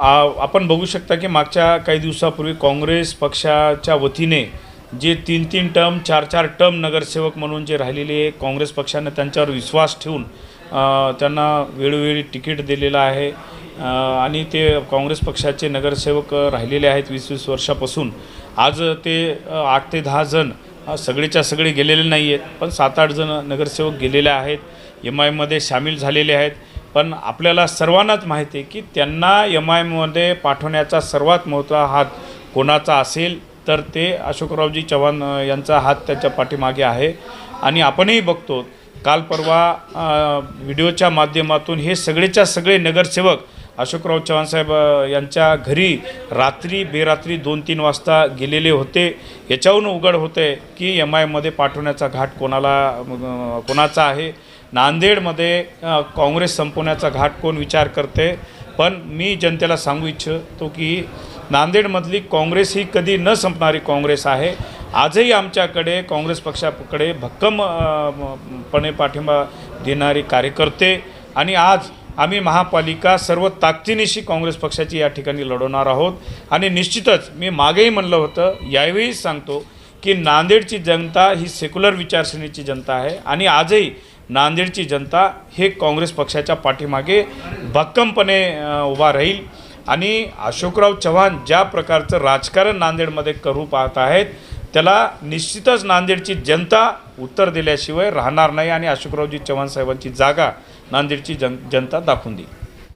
आ- आपण बघू शकता की मागच्या काही दिवसापूर्वी काँग्रेस पक्षाच्या वतीने जे तीन तीन टर्म चार चार टर्म नगरसेवक म्हणून जे राहिलेले काँग्रेस पक्षाने त्यांच्यावर विश्वास ठेवून त्यांना वेळोवेळी तिकीट दिलेलं आहे. आणि ते काँग्रेस पक्षाचे नगरसेवक राहिलेले आहेत वीस वीस वर्षापासून. आज ते आठ ते दहा जण सगळेच्या सगळे गेलेले नाही आहेत पण सात आठ जण नगरसेवक गेलेले आहेत. एम आयमध्ये सामील झालेले आहेत. पण आपल्याला सर्वांनाच माहिती आहे की त्यांना एम आयमध्ये पाठवण्याचा सर्वात मोठा हात कोणाचा असेल तर ते अशोकरावजी चव्हाण यांचा हात त्याच्या पाठीमागे आहे. आणि आपणही बघतो काल परवा व्हिडिओच्या माध्यमातून हे सगळेच्या सगळे नगरसेवक अशोकराव चव्हाण साहेब यांच्या घरी रात्री बेरात्री दोन तीन वाजता गेलेले होते. याच्यावरून उघड होते की एम आयमध्ये पाठवण्याचा घाट कोणाला कोणाचा आहे? नांदेडमध्ये काँग्रेस संपवण्याचा घाट कोण विचार करते? पण मी जनतेला सांगू इच्छितो की नांदेडमधली काँग्रेस ही कधी न संपणारी काँग्रेस आहे. आजही आमच्याकडे काँग्रेस पक्षाकडे भक्कमपणे पाठिंबा देणारी कार्यकर्ते आणि आज आम्ही महापालिका सर्व ताकदीनिशी काँग्रेस पक्षाची या ठिकाणी लढवणार आहोत. आणि निश्चितच मी मागेही म्हणलं होतं यावेळी सांगतो की नांदेडची जनता ही सेक्युलर विचारसरणीची जनता आहे आणि आजही नांदेडची जनता हे काँग्रेस पक्षाच्या पाठीमागे भक्कमपणे उभा राहील. आणि अशोकराव चव्हाण ज्या प्रकारचं राजकारण नांदेडमध्ये करू पाहत आहेत त्याला निश्चितच नांदेडची जनता उत्तर दिल्याशिवाय राहणार नाही आणि अशोकरावजी चव्हाण साहेबांची जागा नांदेडची जन जनता दाखवून देईल.